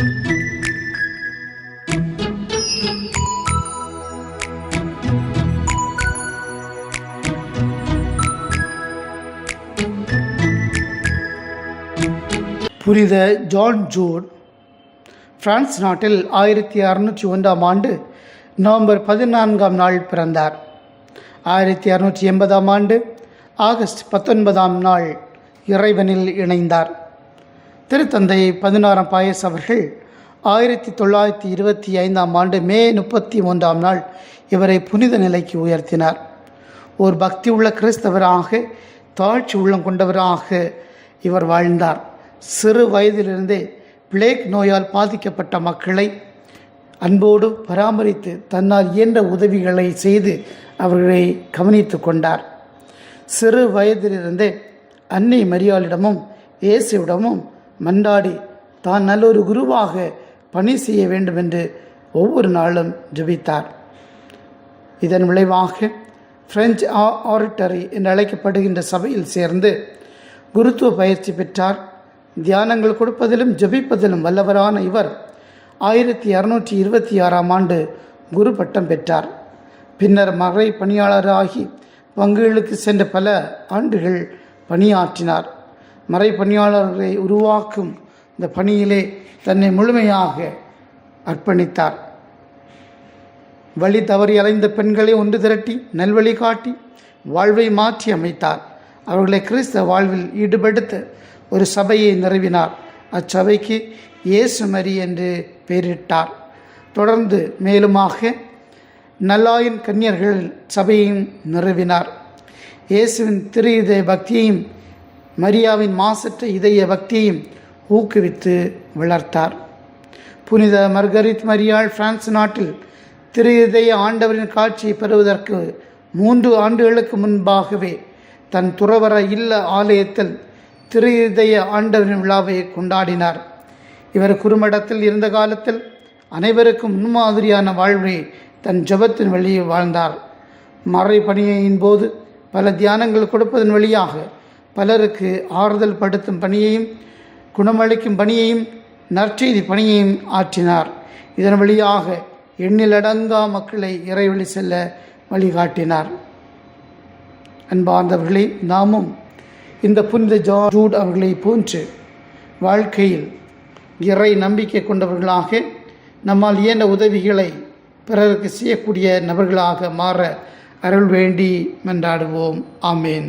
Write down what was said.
புரித John June France நாட்டில் ஆயிரத்தி அறுநூற்றி ஒன்றாம் ஆண்டு நவம்பர் பதினான்காம் நாள் பிறந்தார். ஆயிரத்தி அறுநூற்றி எண்பதாம் ஆண்டு ஆகஸ்ட் பத்தொன்பதாம் நாள் இறைவனில் இணைந்தார். திருத்தந்தை பதினாறாம் பாயஸ் அவர்கள் ஆயிரத்தி தொள்ளாயிரத்தி இருபத்தி ஐந்தாம் ஆண்டு மே முப்பத்தி ஒன்றாம் நாள் இவரை புனித நிலைக்கு உயர்த்தினார். ஒரு பக்தி உள்ள கிறிஸ்தவராக தாழ்ச்சி உள்ளம் கொண்டவராக இவர் வாழ்ந்தார். சிறு வயதிலிருந்தே பிளேக் நோயால் பாதிக்கப்பட்ட மக்களை அன்போடு பராமரித்து தன்னால் இயன்ற உதவிகளை செய்து அவர்களை கவனித்து கொண்டார். சிறு வயதிலிருந்தே அன்னை மரியாளிடமும் இயேசுவிடமும் மன்றாடி தான் நல்ல ஒரு குருவாக பணி செய்ய வேண்டும் என்று ஒவ்வொரு நாளும் ஜபித்தார். இதன் விளைவாக பிரெஞ்சு ஆரிட்டரி என்று அழைக்கப்படுகின்ற சபையில் சேர்ந்து குருத்துவ பயிற்சி பெற்றார். தியானங்கள் கொடுப்பதிலும் ஜபிப்பதிலும் வல்லவரான இவர் ஆயிரத்தி இரநூற்றி இருபத்தி ஆறாம் ஆண்டு குரு பட்டம் பெற்றார். பின்னர் மறை பணியாளராகி பங்குகளுக்கு சென்ற பல ஆண்டுகள் பணியாற்றினார். மறை பணியாளர்களை உருவாக்கும் இந்த பணியிலே தன்னை முழுமையாக அர்ப்பணித்தார். வழி தவறி அலைந்த பெண்களை ஒன்று திரட்டி நல்வழி காட்டி வாழ்வை மாற்றி அமைத்தார். அவர்களை கிறிஸ்தவ வாழ்வில் ஈடுபடுத்த ஒரு சபையை நிறுவினார். அச்சபைக்கு இயேசுமரி என்று பெயரிட்டார். தொடர்ந்து மேலுமாக நல்லாயின் கன்னியர்கள் சபையையும் நிறுவினார். இயேசுவின் திரு இதய பக்தியையும் மரியாவின் மாசற்ற இதய பக்தியையும் ஊக்குவித்து வளர்த்தார். புனித மர்கரித் மரியாள் பிரான்ஸ் நாட்டில் திரு இதய ஆண்டவரின் காட்சியை பெறுவதற்கு மூன்று ஆண்டுகளுக்கு முன்பாகவே தன் துறவர இல்ல ஆலயத்தில் திரு இதய ஆண்டவரின் விழாவை கொண்டாடினார். இவர் குறுமடத்தில் இருந்த காலத்தில் அனைவருக்கும் முன்மாதிரியான வாழ்வை தன் ஜபத்தின் வழியே வாழ்ந்தார். மறை பணியின் போது பல தியானங்கள் கொடுப்பதன் வழியாக பலருக்கு ஆறுதல் படுத்தும் பணியையும் குணமளிக்கும் பணியையும் நற்செய்தி பணியையும் ஆற்றினார். இதன் வழியாக எண்ணிலடங்கா மக்களை இறைவழி செல்ல வழிகாட்டினார். அன்பார்ந்தவர்களே நாமும் இந்த புனித ஜார்ஜூட் அவர்களை போன்று வாழ்க்கையில் இறை நம்பிக்கை கொண்டவர்களாக நம்மால் இயன்ற உதவிகளை பிறருக்கு செய்யக்கூடிய நபர்களாக மாற அருள் வேண்டி மன்றாடுவோம். ஆமேன்.